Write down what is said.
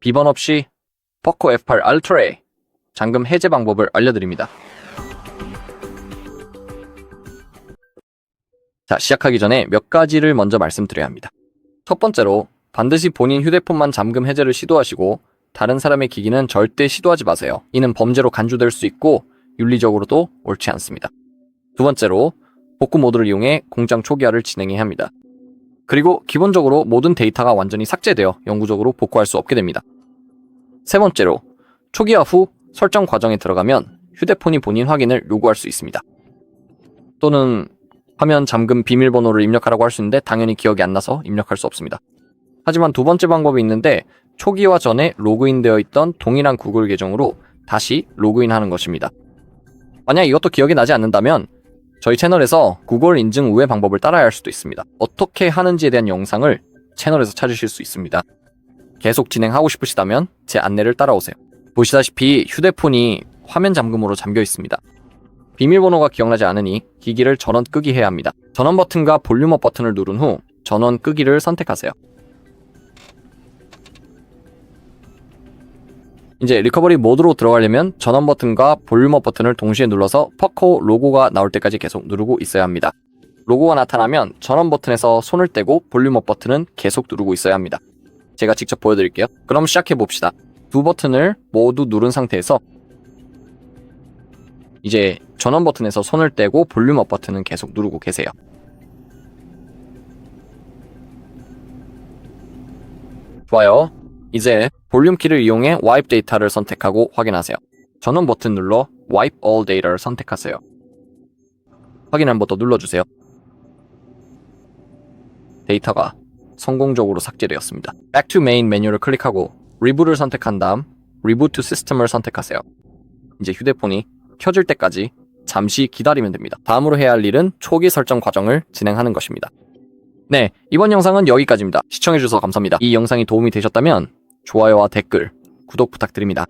비번 없이 포코 F8 알트라의 잠금 해제 방법을 알려드립니다. 자, 시작하기 전에 몇 가지를 먼저 말씀드려야 합니다. 첫 번째로 반드시 본인 휴대폰만 잠금 해제를 시도하시고 다른 사람의 기기는 절대 시도하지 마세요. 이는 범죄로 간주될 수 있고 윤리적으로도 옳지 않습니다. 두 번째로 복구 모드를 이용해 공장 초기화를 진행해야 합니다. 그리고 기본적으로 모든 데이터가 완전히 삭제되어 영구적으로 복구할 수 없게 됩니다. 세 번째로 초기화 후 설정 과정에 들어가면 휴대폰이 본인 확인을 요구할 수 있습니다. 또는 화면 잠금 비밀번호를 입력하라고 할 수 있는데 당연히 기억이 안 나서 입력할 수 없습니다. 하지만 두 번째 방법이 있는데 초기화 전에 로그인되어 있던 동일한 구글 계정으로 다시 로그인하는 것입니다. 만약 이것도 기억이 나지 않는다면 저희 채널에서 구글 인증 우회 방법을 따라야 할 수도 있습니다. 어떻게 하는지에 대한 영상을 채널에서 찾으실 수 있습니다. 계속 진행하고 싶으시다면 제 안내를 따라오세요. 보시다시피 휴대폰이 화면 잠금으로 잠겨 있습니다. 비밀번호가 기억나지 않으니 기기를 전원 끄기 해야 합니다. 전원 버튼과 볼륨업 버튼을 누른 후 전원 끄기를 선택하세요. 이제 리커버리 모드로 들어가려면 전원 버튼과 볼륨업 버튼을 동시에 눌러서 퍼코 로고가 나올 때까지 계속 누르고 있어야 합니다. 로고가 나타나면 전원 버튼에서 손을 떼고 볼륨업 버튼은 계속 누르고 있어야 합니다. 제가 직접 보여드릴게요. 그럼 시작해 봅시다. 두 버튼을 모두 누른 상태에서 이제 전원 버튼에서 손을 떼고 볼륨업 버튼은 계속 누르고 계세요. 좋아요. 이제 볼륨 키를 이용해 와이프 데이터를 선택하고 확인하세요. 전원 버튼 눌러 Wipe All Data를 선택하세요. 확인 한 번 더 눌러주세요. 데이터가 성공적으로 삭제되었습니다. Back to Main 메뉴를 클릭하고 리부를 선택한 다음 Reboot to System을 선택하세요. 이제 휴대폰이 켜질 때까지 잠시 기다리면 됩니다. 다음으로 해야 할 일은 초기 설정 과정을 진행하는 것입니다. 네, 이번 영상은 여기까지입니다. 시청해주셔서 감사합니다. 이 영상이 도움이 되셨다면 좋아요와 댓글, 구독 부탁드립니다.